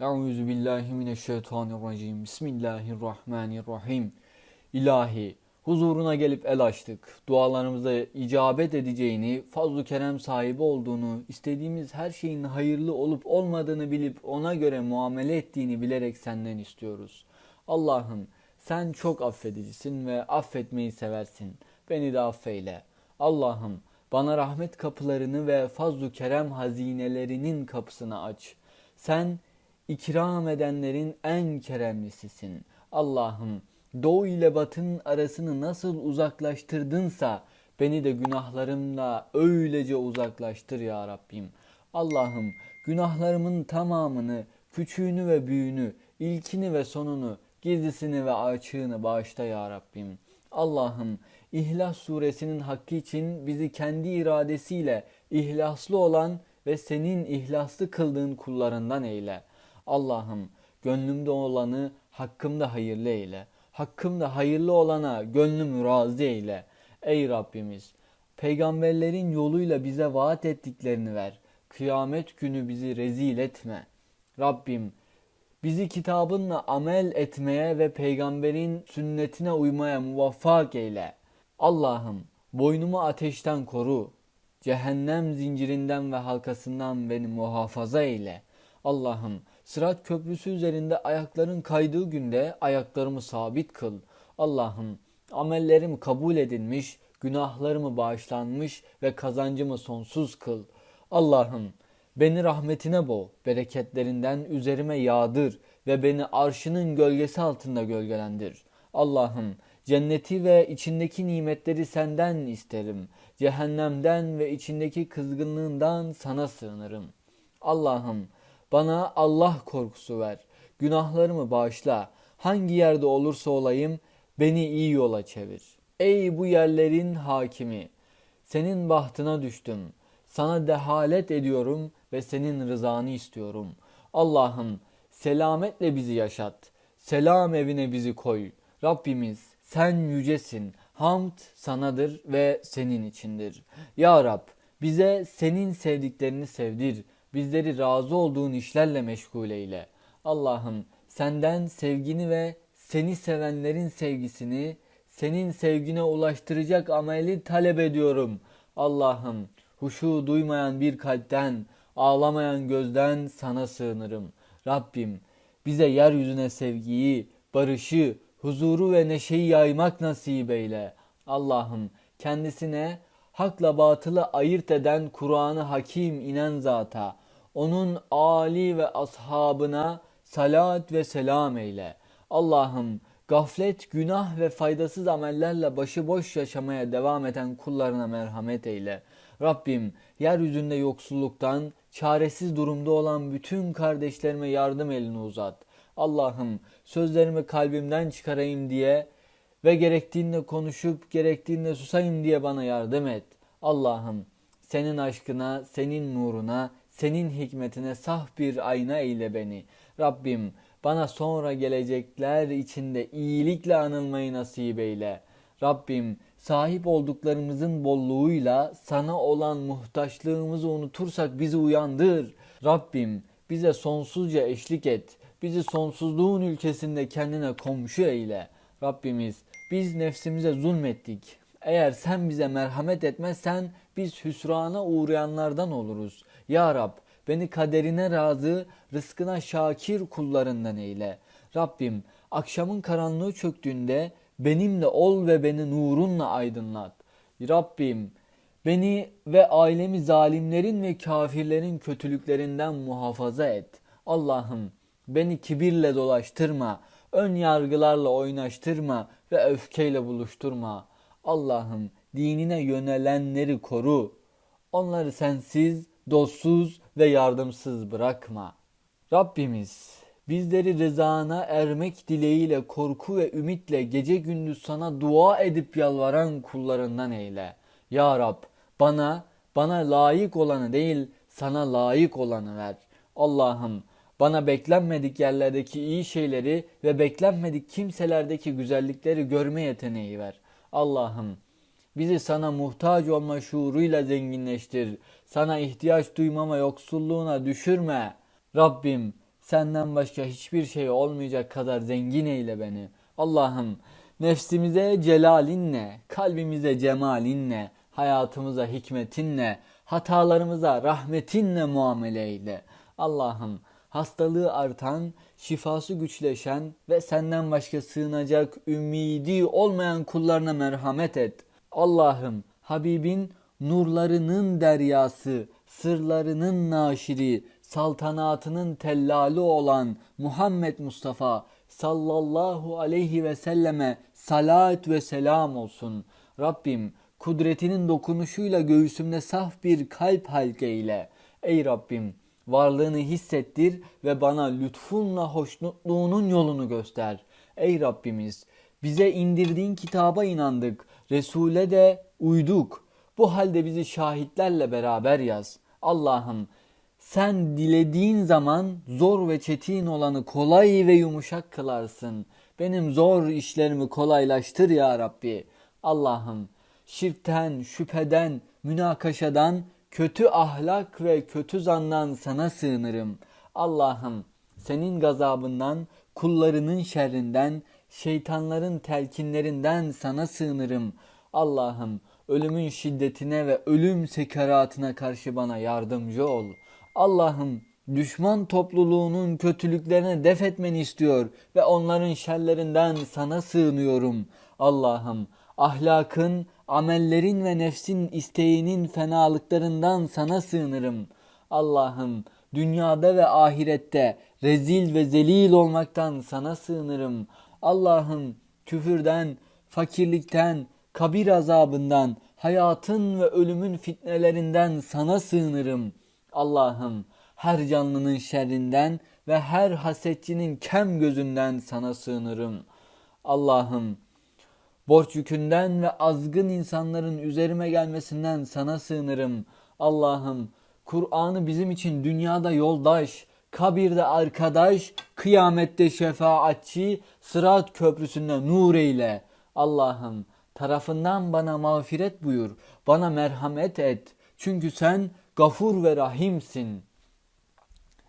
Euzu billahi mineşşeytanirracim. Bismillahirrahmanirrahim. İlahi, huzuruna gelip el açtık. Dualarımıza icabet edeceğini, fazlu kerem sahibi olduğunu, istediğimiz her şeyin hayırlı olup olmadığını bilip ona göre muamele ettiğini bilerek senden istiyoruz. Allah'ım sen çok affedicisin ve affetmeyi seversin. Beni de affeyle. Allah'ım bana rahmet kapılarını ve fazlu kerem hazinelerinin kapısını aç. Sen ikram edenlerin en keremlisisin. Allah'ım doğu ile batının arasını nasıl uzaklaştırdınsa beni de günahlarımla öylece uzaklaştır ya Rabbim. Allah'ım günahlarımın tamamını, küçüğünü ve büyüğünü, ilkini ve sonunu, gizlisini ve açığını bağışla ya Rabbim. Allah'ım İhlas suresinin hakkı için bizi kendi iradesiyle ihlaslı olan ve senin ihlaslı kıldığın kullarından eyle. Allah'ım gönlümde olanı hakkımda hayırlı eyle. Hakkımda hayırlı olana gönlümü razı eyle. Ey Rabbimiz peygamberlerin yoluyla bize vaat ettiklerini ver. Kıyamet günü bizi rezil etme. Rabbim bizi kitabınla amel etmeye ve peygamberin sünnetine uymaya muvaffak eyle. Allah'ım boynumu ateşten koru. Cehennem zincirinden ve halkasından beni muhafaza eyle. Allah'ım sırat köprüsü üzerinde ayakların kaydığı günde ayaklarımı sabit kıl. Allah'ım amellerim kabul edilmiş, günahlarımı bağışlanmış ve kazancımı sonsuz kıl. Allah'ım beni rahmetine boğ, bereketlerinden üzerime yağdır ve beni arşının gölgesi altında gölgelendir. Allah'ım cenneti ve içindeki nimetleri senden isterim. Cehennemden ve içindeki kızgınlığından sana sığınırım. Allah'ım bana Allah korkusu ver. Günahlarımı bağışla. Hangi yerde olursa olayım beni iyi yola çevir. Ey bu yerlerin hakimi! Senin bahtına düştüm. Sana dehalet ediyorum ve senin rızanı istiyorum. Allah'ım selametle bizi yaşat. Selam evine bizi koy. Rabbimiz sen yücesin. Hamd sanadır ve senin içindir. Ya Rab bize senin sevdiklerini sevdir. Bizleri razı olduğun işlerle meşgul eyle. Allah'ım senden sevgini ve seni sevenlerin sevgisini, senin sevgine ulaştıracak ameli talep ediyorum. Allah'ım huşu duymayan bir kalpten, ağlamayan gözden sana sığınırım. Rabbim bize yeryüzüne sevgiyi, barışı, huzuru ve neşeyi yaymak nasip eyle. Allah'ım kendisine hakla batılı ayırt eden Kur'an-ı Hakim inen zata, onun Ali ve ashabına salat ve selam eyle. Allah'ım gaflet, günah ve faydasız amellerle başıboş yaşamaya devam eden kullarına merhamet eyle. Rabbim yeryüzünde yoksulluktan, çaresiz durumda olan bütün kardeşlerime yardım elini uzat. Allah'ım sözlerimi kalbimden çıkarayım diye ve gerektiğinde konuşup gerektiğinde susayım diye bana yardım et. Allah'ım senin aşkına, senin nuruna, senin hikmetine saf bir ayna eyle beni. Rabbim bana sonra gelecekler içinde iyilikle anılmayı nasip eyle. Rabbim sahip olduklarımızın bolluğuyla sana olan muhtaçlığımızı unutursak bizi uyandır. Rabbim bize sonsuzca eşlik et. Bizi sonsuzluğun ülkesinde kendine komşu eyle. Rabbimiz biz nefsimize zulmettik. Eğer sen bize merhamet etmezsen biz hüsrana uğrayanlardan oluruz. Ya Rab beni kaderine razı, rızkına şakir kullarından eyle. Rabbim akşamın karanlığı çöktüğünde benimle ol ve beni nurunla aydınlat. Rabbim beni ve ailemi zalimlerin ve kafirlerin kötülüklerinden muhafaza et. Allah'ım beni kibirle dolaştırma, ön yargılarla oynaştırma ve öfkeyle buluşturma. Allah'ım dinine yönelenleri koru. Onları sensiz, dostsuz ve yardımsız bırakma. Rabbimiz bizleri rızana ermek dileğiyle korku ve ümitle gece gündüz sana dua edip yalvaran kullarından eyle. Ya Rab bana, bana layık olanı değil sana layık olanı ver. Allah'ım bana beklenmedik yerlerdeki iyi şeyleri ve beklenmedik kimselerdeki güzellikleri görme yeteneği ver. Allah'ım bizi sana muhtaç olma şuuruyla zenginleştir. Sana ihtiyaç duymama yoksulluğuna düşürme. Rabbim Senden başka hiçbir şey olmayacak kadar zengin eyle beni. Allah'ım nefsimize celalinle, kalbimize cemalinle, hayatımıza hikmetinle, hatalarımıza rahmetinle muamele eyle. Allah'ım hastalığı artan, şifası güçleşen ve senden başka sığınacak ümidi olmayan kullarına merhamet et. Allah'ım Habibin nurlarının deryası, sırlarının naşiri, saltanatının tellali olan Muhammed Mustafa sallallahu aleyhi ve selleme salat ve selam olsun. Rabbim kudretinin dokunuşuyla göğsümde saf bir kalp halk eyle. Ey Rabbim varlığını hissettir ve bana lütfunla hoşnutluğunun yolunu göster. Ey Rabbimiz bize indirdiğin kitaba inandık, Resul'e de uyduk. Bu halde bizi şahitlerle beraber yaz. Allah'ım sen dilediğin zaman zor ve çetin olanı kolay ve yumuşak kılarsın. Benim zor işlerimi kolaylaştır ya Rabbi. Allah'ım şirkten, şüpheden, münakaşadan, kötü ahlak ve kötü zandan sana sığınırım. Allah'ım senin gazabından, kullarının şerrinden, şeytanların telkinlerinden sana sığınırım. Allah'ım ölümün şiddetine ve ölüm sekeratına karşı bana yardımcı ol. Allah'ım düşman topluluğunun kötülüklerine def etmeni istiyor ve onların şerlerinden sana sığınıyorum. Allah'ım ahlakın, amellerin ve nefsin isteğinin fenalıklarından sana sığınırım. Allah'ım dünyada ve ahirette rezil ve zelil olmaktan sana sığınırım. Allah'ım küfürden, fakirlikten, kabir azabından, hayatın ve ölümün fitnelerinden sana sığınırım. Allah'ım her canlının şerrinden ve her hasetçinin kem gözünden sana sığınırım. Allah'ım borç yükünden ve azgın insanların üzerime gelmesinden sana sığınırım. Allah'ım Kur'an'ı bizim için dünyada yoldaş, kabirde arkadaş, kıyamette şefaatçi, sırat köprüsünde nur eyle. Allah'ım tarafından bana mağfiret buyur, bana merhamet et. Çünkü sen gafur ve rahimsin.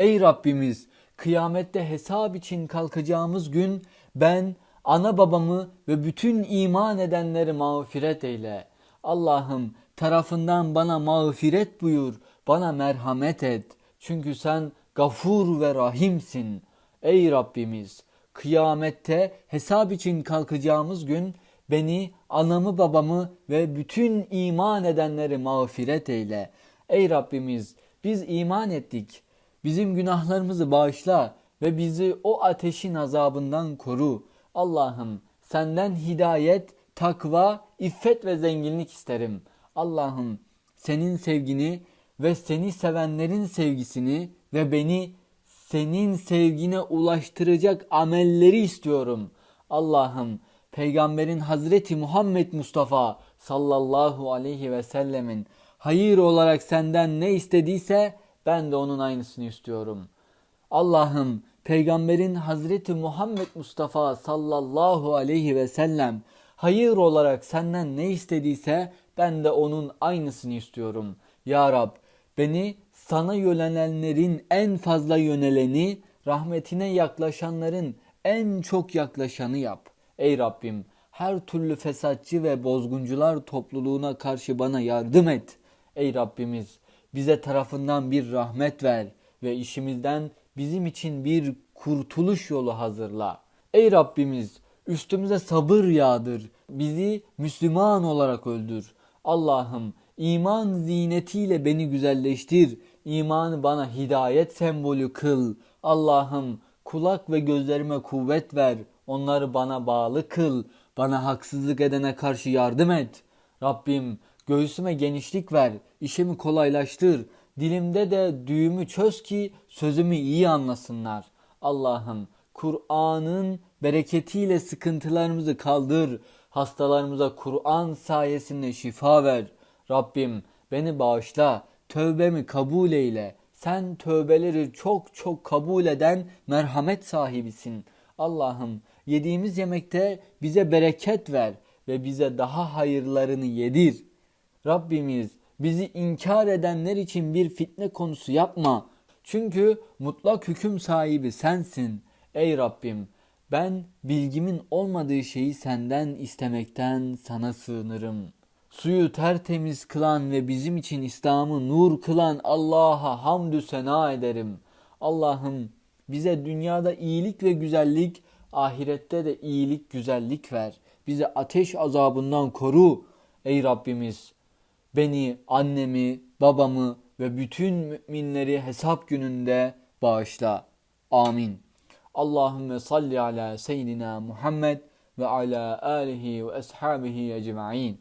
Ey Rabbimiz, kıyamette hesap için kalkacağımız gün ben ana babamı ve bütün iman edenleri mağfiret eyle. Allah'ım tarafından bana mağfiret buyur, bana merhamet et. Çünkü sen gafur ve rahimsin. Ey Rabbimiz, kıyamette hesap için kalkacağımız gün beni, anamı, babamı ve bütün iman edenleri mağfiret eyle. Ey Rabbimiz, biz iman ettik. Bizim günahlarımızı bağışla ve bizi o ateşin azabından koru. Allah'ım senden hidayet, takva, iffet ve zenginlik isterim. Allah'ım senin sevgini ve seni sevenlerin sevgisini ve beni senin sevgine ulaştıracak amelleri istiyorum. Allah'ım peygamberin Hazreti Muhammed Mustafa sallallahu aleyhi ve sellemin hayır olarak senden ne istediyse ben de onun aynısını istiyorum. Allah'ım peygamberin Hazreti Muhammed Mustafa sallallahu aleyhi ve sellem hayır olarak senden ne istediyse ben de onun aynısını istiyorum. Ya Rab beni sana yönelenlerin en fazla yöneleni, rahmetine yaklaşanların en çok yaklaşanı yap. Ey Rabbim her türlü fesatçı ve bozguncular topluluğuna karşı bana yardım et. Ey Rabbimiz bize tarafından bir rahmet ver ve işimizden bizim için bir kurtuluş yolu hazırla. Ey Rabbimiz üstümüze sabır yağdır. Bizi Müslüman olarak öldür. Allah'ım iman zinetiyle beni güzelleştir. İmanı bana hidayet sembolü kıl. Allah'ım kulak ve gözlerime kuvvet ver. Onları bana bağlı kıl. Bana haksızlık edene karşı yardım et. Rabbim göğsüme genişlik ver. işimi kolaylaştır. Dilimde de düğümü çöz ki sözümü iyi anlasınlar. Allah'ım Kur'an'ın bereketiyle sıkıntılarımızı kaldır. Hastalarımıza Kur'an sayesinde şifa ver. Rabbim beni bağışla. Tövbemi kabul eyle. Sen tövbeleri çok çok kabul eden merhamet sahibisin. Allah'ım yediğimiz yemekte bize bereket ver ve bize daha hayırlarını yedir. Rabbimiz bizi inkar edenler için bir fitne konusu yapma. Çünkü mutlak hüküm sahibi sensin ey Rabbim. Ben bilgimin olmadığı şeyi senden istemekten sana sığınırım. Suyu tertemiz kılan ve bizim için İslam'ı nur kılan Allah'a hamdü sena ederim. Allah'ım bize dünyada iyilik ve güzellik, ahirette de iyilik, güzellik ver. Bize ateş azabından koru ey Rabbimiz. Beni, annemi, babamı ve bütün müminleri hesap gününde bağışla. Amin. Allahümme salli ala seyyidina Muhammed ve ala alihi ve ashabihi ecma'in.